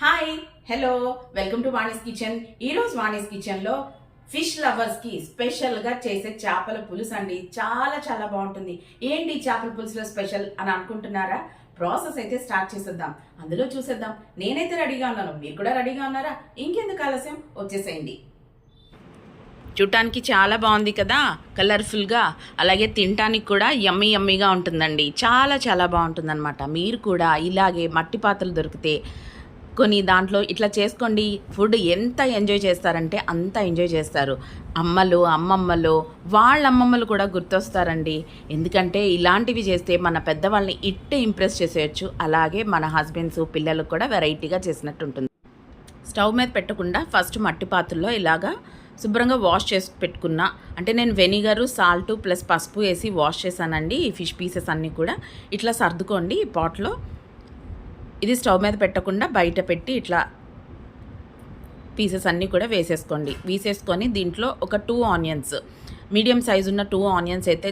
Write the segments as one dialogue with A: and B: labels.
A: Hi hello welcome to Vani's kitchen ఈరోజు వాణిస్ కిచెన్లో fish లవర్స్కి స్పెషల్గా చేసే చేపల పులుసు అండి. చాలా చాలా బాగుంటుంది. ఏంటి చేపల పులుసులో స్పెషల్ అని అనుకుంటున్నారా? ప్రాసెస్ అయితే స్టార్ట్ చేసేద్దాం. అందులో చూసేద్దాం. నేనైతే రెడీగా ఉన్నాను. మీరు కూడా రెడీగా ఉన్నారా? ఇంకెందుకు ఆలస్యం? వచ్చేసేయండి. చూడటానికి చాలా బాగుంది కదా? కలర్ఫుల్గా అలాగే తినటానికి కూడా యమ్మీ యమ్మీగా ఉంటుందండి. చాలా చాలా బాగుంటుందన్నమాట. మీరు కూడా ఇలాగే మట్టి పాత్రలు దొరికితే కొన్ని దాంట్లో ఇట్లా చేసుకోండి. ఫుడ్ ఎంత ఎంజాయ్ చేస్తారంటే అంత ఎంజాయ్ చేస్తారు. అమ్మలు అమ్మమ్మలు వాళ్ళ అమ్మమ్మలు కూడా గుర్తొస్తారండి. ఎందుకంటే ఇలాంటివి చేస్తే మన పెద్దవాళ్ళని ఇట్టే ఇంప్రెస్ చేసేయచ్చు. అలాగే మన హస్బెండ్స్ పిల్లలకు కూడా వెరైటీగా చేసినట్టు ఉంటుంది స్టవ్ మీద పెట్టకుండా ఫస్ట్ మట్టి పాత్రలో ఇలాగా శుభ్రంగా వాష్ చేసి పెట్టుకున్నా. అంటే నేను వెనిగరు సాల్ట్ ప్లస్ పసుపు వేసి వాష్ చేశానండి. ఈ ఫిష్ పీసెస్ అన్నీ కూడా. ఇట్లా సర్దుకోండి ఈ పాట్లో. ఇది స్టవ్ మీద పెట్టకుండా బయట పెట్టి ఇట్లా పీసెస్ అన్నీ కూడా వేసేసుకోండి. వేసేసుకొని దీంట్లో ఒక టూ ఆనియన్స్ మీడియం సైజు ఉన్న టూ ఆనియన్స్ అయితే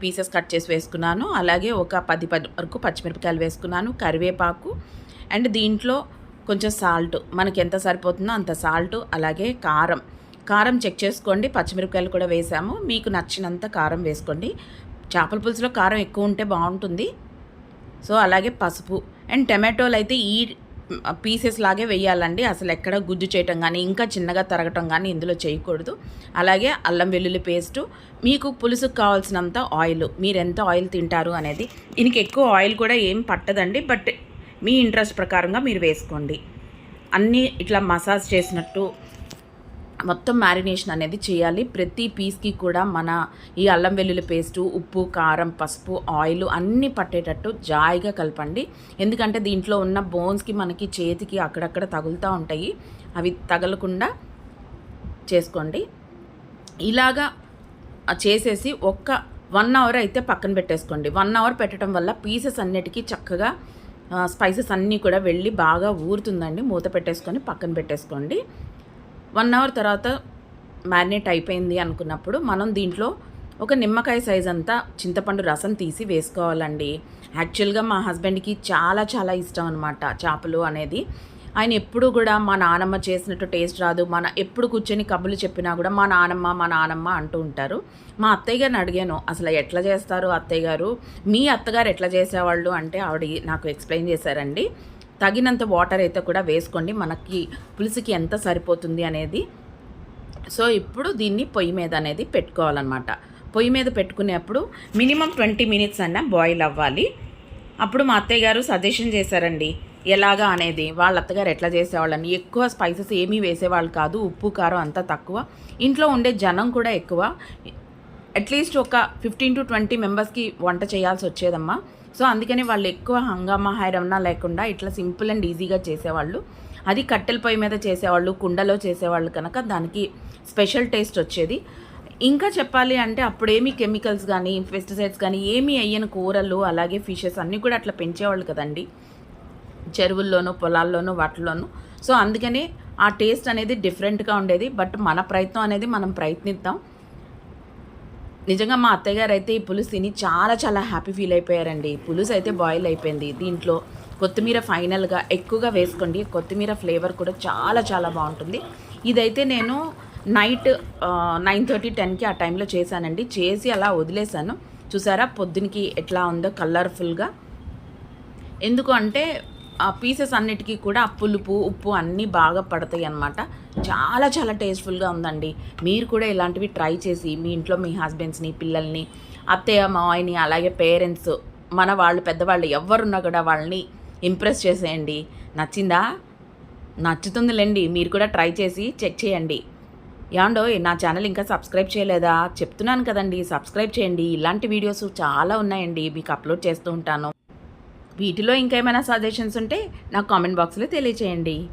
A: పీసెస్ కట్ చేసి వేసుకున్నాను. అలాగే ఒక పది పది వరకు పచ్చిమిరపకాయలు వేసుకున్నాను కరివేపాకు అండ్ దీంట్లో కొంచెం సాల్ట్ మనకి ఎంత సరిపోతుందో అంత సాల్ట్ అలాగే కారం. కారం చెక్ చేసుకోండి. పచ్చిమిరపకాయలు కూడా వేసాము. మీకు నచ్చినంత కారం వేసుకోండి. చేపల పులుసులో కారం ఎక్కువ ఉంటే బాగుంటుంది. సో అలాగే పసుపు. అండ్ టమాటోలు అయితే ఈ పీసెస్ లాగే వేయాలండి. అసలు ఎక్కడ గుజ్జు చేయటం కానీ ఇంకా చిన్నగా తరగటం కానీ ఇందులో చేయకూడదు. అలాగే అల్లం వెల్లుల్లి పేస్టు మీకు పులుసుకు కావాల్సినంత ఆయిల్ మీరు ఎంత ఆయిల్ తింటారు అనేది. దీనికి ఎక్కువ ఆయిల్ కూడా ఏం పట్టదండి బట్ మీ ఇంట్రెస్ట్ ప్రకారంగా మీరు వేసుకోండి. అన్నీ ఇట్లా మసాజ్ చేసినట్టు మొత్తం మ్యారినేషన్ అనేది చేయాలి. ప్రతి పీస్కి కూడా మన ఈ అల్లం వెల్లుల్లి పేస్టు ఉప్పు కారం పసుపు ఆయిల్ అన్నీ పట్టేటట్టు జాయిగా కలపండి. ఎందుకంటే దీంట్లో ఉన్న బోన్స్కి మనకి చేతికి అక్కడక్కడ తగులుతూ ఉంటాయి. అవి తగలకుండా చేసుకోండి. ఇలాగా చేసేసి ఒక్క వన్ అవర్ అయితే పక్కన పెట్టేసుకోండి. వన్ అవర్ పెట్టడం వల్ల పీసెస్ అన్నిటికీ చక్కగా స్పైసెస్ అన్నీ కూడా వెళ్ళి బాగా ఊరుతుందండి. మూత పెట్టేసుకొని పక్కన పెట్టేసుకోండి. వన్ అవర్ తర్వాత మ్యారినేట్ అయిపోయింది అనుకున్నప్పుడు మనం దీంట్లో ఒక నిమ్మకాయ సైజ్ అంతా చింతపండు రసం తీసి వేసుకోవాలండి. యాక్చువల్గా మా హస్బెండ్కి చాలా చాలా ఇష్టం అనమాట చేపలు అనేది. ఆయన ఎప్పుడు కూడా మా నానమ్మ చేసినట్టు టేస్ట్ రాదు. మన ఎప్పుడు కూర్చొని కబులు చెప్పినా కూడా మా నానమ్మ మా నానమ్మ అంటూ ఉంటారు. మా అత్తయ్య గారిని అడిగాను అసలు ఎట్లా చేస్తారు అత్తయ్య గారు? మీ అత్తగారు ఎట్లా చేసేవాళ్ళు? అంటే ఆవిడ నాకు ఎక్స్ప్లెయిన్ చేశారండి. తగినంత వాటర్ అయితే కూడా వేసుకోండి. మనకి పులుసుకి ఎంత సరిపోతుంది అనేది. సో ఇప్పుడు దీన్ని పొయ్యి మీద అనేది పెట్టుకోవాలన్నమాట. పొయ్యి మీద పెట్టుకునేప్పుడు మినిమం ట్వంటీ మినిట్స్ అన్న బాయిల్ అవ్వాలి. అప్పుడు మా అత్తయ్య గారు సజెషన్ చేశారండి. ఎలాగా అనేది. వాళ్ళ అత్తగారు ఎట్లా చేసేవాళ్ళని. ఎక్కువ స్పైసెస్ ఏమీ వేసేవాళ్ళు కాదు. ఉప్పు కారం అంతా తక్కువ. ఇంట్లో ఉండే జనం కూడా ఎక్కువ. అట్లీస్ట్ ఒక ఫిఫ్టీన్ టు ట్వంటీ మెంబర్స్కి వంట చేయాల్సి వచ్చేదమ్మా. సో అందుకని వాళ్ళు ఎక్కువ హంగామా హైరమ్నా లేకుండా ఇట్లా సింపుల్ అండ్ ఈజీగా చేసేవాళ్ళు. అది కట్టెల పొయ్యి మీద చేసేవాళ్ళు కుండలో చేసేవాళ్ళు కనుక దానికి స్పెషల్ టేస్ట్ వచ్చేది. ఇంకా చెప్పాలి అంటే అప్పుడేమీ కెమికల్స్ కానీ పెస్టిసైడ్స్ కానీ ఏమీ అయ్యని కూరలు అలాగే ఫిషెస్ అన్నీ కూడా అట్లా పెంచేవాళ్ళు కదండి. చెరువుల్లోనూ పొలాల్లోనూ వాటిల్లోనూ. సో అందుకనే ఆ టేస్ట్ అనేది డిఫరెంట్గా ఉండేది. బట్ మన ప్రయత్నం అనేది మనం ప్రయత్నిద్దాం. నిజంగా మా అత్తయ్య గారు అయితే ఈ పులుసు తిని చాలా చాలా హ్యాపీ ఫీల్ అయిపోయారండి. పులుసు అయితే బాయిల్ అయిపోయింది. దీంట్లో కొత్తిమీర ఫైనల్గా ఎక్కువగా వేసుకోండి. కొత్తిమీర ఫ్లేవర్ కూడా చాలా చాలా బాగుంటుంది. ఇదైతే నేను నైట్ నైన్ థర్టీ టెన్కి ఆ టైంలో చేశానండి. చేసి అలా వదిలేశాను. చూసారా పొద్దునకి ఎట్లా ఉందో కలర్ఫుల్గా. ఎందుకు అంటే ఆ పీసెస్ అన్నిటికీ కూడా పులుపు ఉప్పు అన్నీ బాగా పడతాయి అన్నమాట చాలా చాలా టేస్ట్ఫుల్గా ఉందండి. మీరు కూడా ఇలాంటివి ట్రై చేసి మీ ఇంట్లో మీ హస్బెండ్స్ని పిల్లల్ని అత్తయ్య మావయ్యని అలాగే పేరెంట్స్ మన వాళ్ళు పెద్దవాళ్ళు ఎవరున్నా కూడా వాళ్ళని ఇంప్రెస్ చేసేయండి. నచ్చిందా? నచ్చుతుందిలేండి. మీరు కూడా ట్రై చేసి చెక్ చేయండి. యాండో నా ఛానల్ ఇంకా సబ్స్క్రైబ్ చేయలేదా? చెప్తున్నాను కదండి సబ్స్క్రైబ్ చేయండి. ఇలాంటి వీడియోస్ చాలా ఉన్నాయండి. మీకు అప్లోడ్ చేస్తూ ఉంటాను. వీటిలో ఇంకేమైనా సజెషన్స్ ఉంటే నాకు కామెంట్ బాక్స్లో తెలియచేయండి.